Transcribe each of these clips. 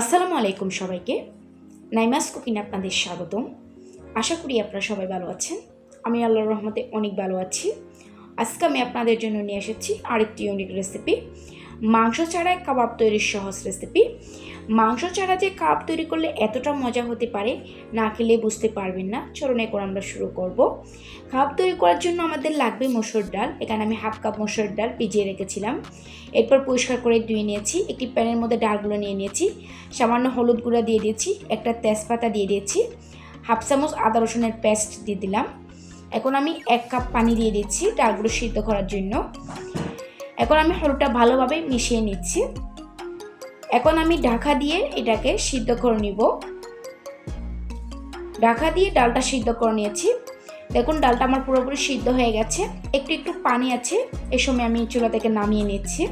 আসসালামু আলাইকুম সবাইকে। নাইমাস কুকিং আপনাদের স্বাগতম। আশা করি আপনারা সবাই ভালো আছেন। আমি আল্লাহর রহমতে অনেক ভালো আছি। আজকে আমি আপনাদের জন্য নিয়ে এসেছি আরেকটি ইউনিক রেসিপি মাংস ছাড়াই কাবাব তৈরির সহজ রেসিপি মাংস ছাড়া যে কাবাব তৈরি করলে এতটা মজা হতে পারে, না খেলে বুঝতে পারবেন না। চলুন এখন আমরা শুরু করব। কাবাব তৈরি করার জন্য আমাদের লাগবে মসুর ডাল। এখানে আমি হাফ কাপ মসুর ডাল ভিজিয়ে রেখেছিলাম। এরপর পরিষ্কার করে ধুয়ে নিয়েছি। একটি প্যানের মধ্যে ডালগুলো নিয়ে নিয়েছি। সামান্য হলুদ গুঁড়া দিয়ে দিয়েছি। একটা তেজপাতা দিয়ে দিয়েছি। হাফ চামচ আদা রসুনের পেস্ট দিয়ে দিলাম। এখন আমি এক কাপ পানি দিয়ে দিচ্ছি ডালগুলো সিদ্ধ করার জন্য। এখন আমি হলুদটা ভালোভাবে মিশিয়ে নিচ্ছি। এখন আমি ঢাকা দিয়ে এটাকে সিদ্ধ করে নিব। ঢাকা দিয়ে ডালটা সিদ্ধ করে নিয়েছি। দেখুন, ডালটা আমার পুরোপুরি সিদ্ধ হয়ে গেছে। একটু একটু পানি আছে, এ সময় আমি চুলা থেকে নামিয়ে নিচ্ছি।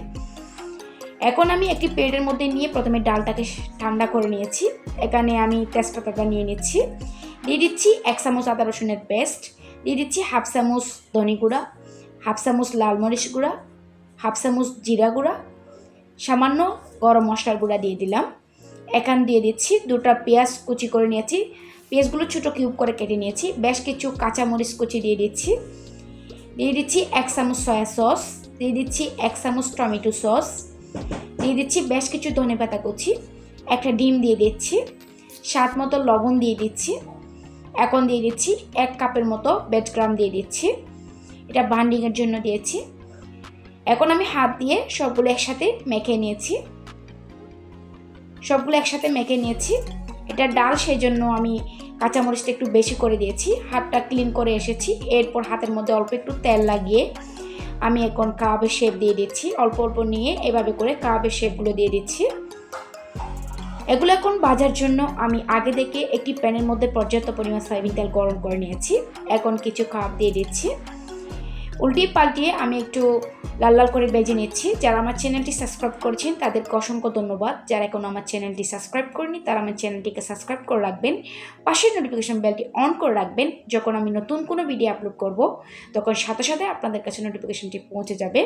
এখন আমি একটি প্লেটের মধ্যে নিয়ে প্রথমে ডালটাকে ঠান্ডা করে নিয়েছি। এখানে আমি তেজপাতাটা নিয়ে নিচ্ছি। দিয়ে দিচ্ছি এক চামচ আদা রসুনের পেস্ট। দিয়ে দিচ্ছি হাফ চামচ ধনে গুঁড়া হাফ চামচ লাল মরিচ গুঁড়া হাফ চামচ জিরা গুঁড়া, সামান্য গরম মশলার গুঁড়া দিয়ে দিলাম। এখান দিয়ে দিচ্ছি দুটো পেঁয়াজ কুচি করে নিয়েছি। পেঁয়াজগুলো ছোটো কিউব করে কেটে নিয়েছি। বেশ কিছু কাঁচামরিচ কুচি দিয়ে দিচ্ছি। দিয়ে দিচ্ছি এক চামচ সয়া সস, দিয়ে দিচ্ছি এক চামচ টমেটো সস, দিয়ে দিচ্ছি বেশ কিছু ধনে পাতা কুচি, একটা ডিম দিয়ে দিচ্ছি, স্বাদ মতো লবণ দিয়ে দিচ্ছি। এখন দিয়ে দিচ্ছি এক কাপের মতো বেডগ্রাম দিয়ে দিচ্ছি। এটা বান্ডিংয়ের জন্য দিয়েছি। এখন আমি হাত দিয়ে সবগুলো একসাথে মেখে নিয়েছি। সবগুলো একসাথে মেখে নিয়েছি। এটা ডাল সেই জন্য আমি কাঁচামরিচটা একটু বেশি করে দিয়েছি। হাতটা ক্লিন করে এসেছি। এরপর হাতের মধ্যে অল্প একটু তেল লাগিয়ে আমি এখন কাবের শেপ দিয়ে দিচ্ছি। অল্প অল্প নিয়ে এভাবে করে কাবের শেপগুলো দিয়ে দিচ্ছি। এগুলো এখন বাজার জন্য আমি আগে থেকে একটি প্যানের মধ্যে পর্যাপ্ত পরিমাণ সয়াবিন তেল গরম করে নিয়েছি। এখন কিছু কাপ দিয়ে দিচ্ছি। উল্টিয়ে পাল্টিয়ে আমি একটু লাল লাল করে বেজে নিচ্ছি। যারা আমার চ্যানেলটি সাবস্ক্রাইব করেছেন, তাদেরকে অসংখ্য ধন্যবাদ। যারা এখনও আমার চ্যানেলটি সাবস্ক্রাইব করেনি তারা আমার চ্যানেলটিকে সাবস্ক্রাইব করে রাখবেন। পাশের নোটিফিকেশন বেলটি অন করে রাখবেন। যখন আমি নতুন কোনো ভিডিও আপলোড করব, তখন সাথে সাথে আপনাদের কাছে নোটিফিকেশনটি পৌঁছে যাবে।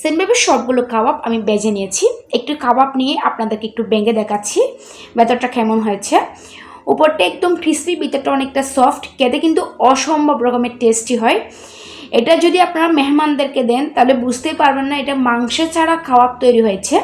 সেমভাবে সবগুলো কাবাব আমি বেজে নিয়েছি। একটু কাবাব নিয়ে আপনাদেরকে একটু বেঙ্গে দেখাচ্ছি। ভেতরটা কেমন হয়েছে? উপরটা একদম ক্রিসপি ভিতরটা অনেকটা সফট খেতে কিন্তু অসম্ভব রকমের টেস্টি হয়। এটা যদি আপনারা মেহমানদেরকে দেন, তাহলে বুঝতেই পারবেন না এটা মাংসের ছাড়া কাবাব তৈরি হয়েছে।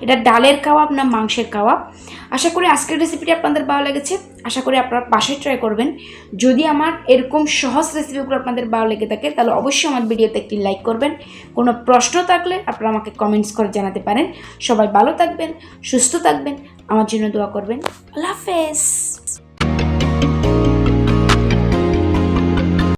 এটা ডালের কাবাব না মাংসের কাবাব। আশা করি আজকের রেসিপিটি আপনাদের ভালো লেগেছে। আশা করি আপনারা বাসায় ট্রাই করবেন। যদি আমার এরকম সহজ রেসিপিগুলো আপনাদের ভালো লেগে থাকে, তাহলে অবশ্যই আমার ভিডিওতে একটি লাইক করবেন। কোনো প্রশ্ন থাকলে আপনারা আমাকে কমেন্টস করে জানাতে পারেন। সবাই ভালো থাকবেন, সুস্থ থাকবেন, আমার জন্য দোয়া করবেন। আল্লাহ হাফেজ।